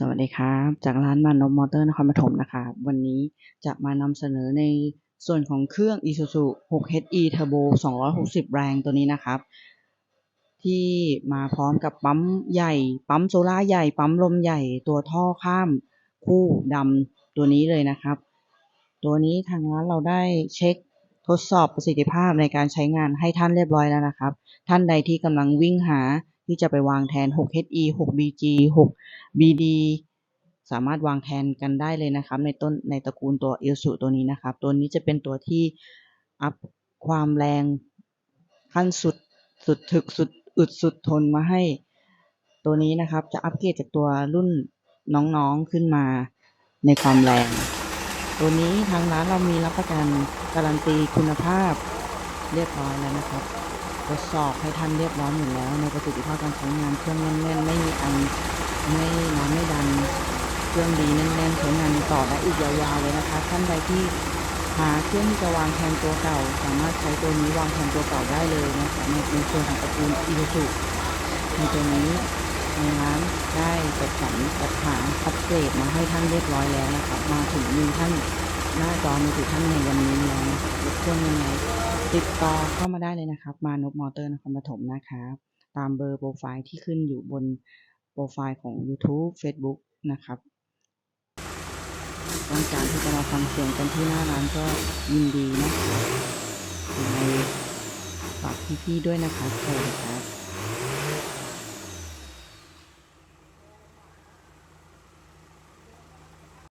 สวัสดีครับ จากร้านมานพมอเตอร์นครปฐมนะครับวันนี้จะมานำเสนอในส่วนของเครื่อง Isuzu 6HE Turbo 260 แรงตัวนี้นะครับ ที่มาพร้อมกับปั๊มใหญ่ ปั๊มโซล่าใหญ่ ปั๊มลมใหญ่ตัวท่อข้ามคู่ดำตัวนี้เลยนะครับ ตัวนี้ทางร้านเราได้เช็คทดสอบประสิทธิภาพในการใช้งานให้ท่านเรียบร้อยแล้วนะครับ ท่านใดที่กำลังวิ่งหา ที่จะไปวางแทน 6HE 6BG 6BD สามารถวางแทนกันได้เลยนะครับ ในต้นในตระกูลตัว i l s u ตัวนี้นะครับ ตัวนี้จะเป็นตัวที่อัพความแรงขั้นสุดสุดถึกสุดอึดสุดทนมาให้ ตัวนี้นะครับจะอัปเกรดจากตัวรุ่นน้องๆขึ้นมาในความแรง ตัวนี้ทางร้านเรามีรับประกันการันตีคุณภาพเรียบร้อยแล้วนะครับ ทดสอบให้ท่านเรียบร้อยหมดแล้ว ในประสิทธิภาพการใช้งานเครื่องแน่นๆไม่มีอันไม่น้ำไม่ดันเครื่องดีแน่นๆใช้งานต่อได้อีกยาวๆเลยนะคะท่านใดที่หาเครื่องที่จะวางแทนตัวเก่า สามารถใช้ตัวนี้วางแทนตัวเก่าได้เลยนะคะในในส่วนของตระกูลอีซูในตัวนี้ทางร้านได้จัดสรรจัดหาอัปเกรดมาให้ท่านเรียบร้อยแล้วนะครับมาถึงมือท่านหน้าจอมือถือท่านในวันนี้แล้วนะครับรบกวนยังไง ติดต่อเข้ามาได้เลยนะครับ มานพมอเตอร์นครปฐมนะครับตามเบอร์โปรไฟล์ที่ขึ้นอยู่บนโปรไฟล์ของ YouTube Facebook นะครับต้องการที่จะมาฟังเสียงกันที่หน้าร้านก็ยินดีนะครับในฝากพี่ๆด้วยนะครับสวัสดีครับ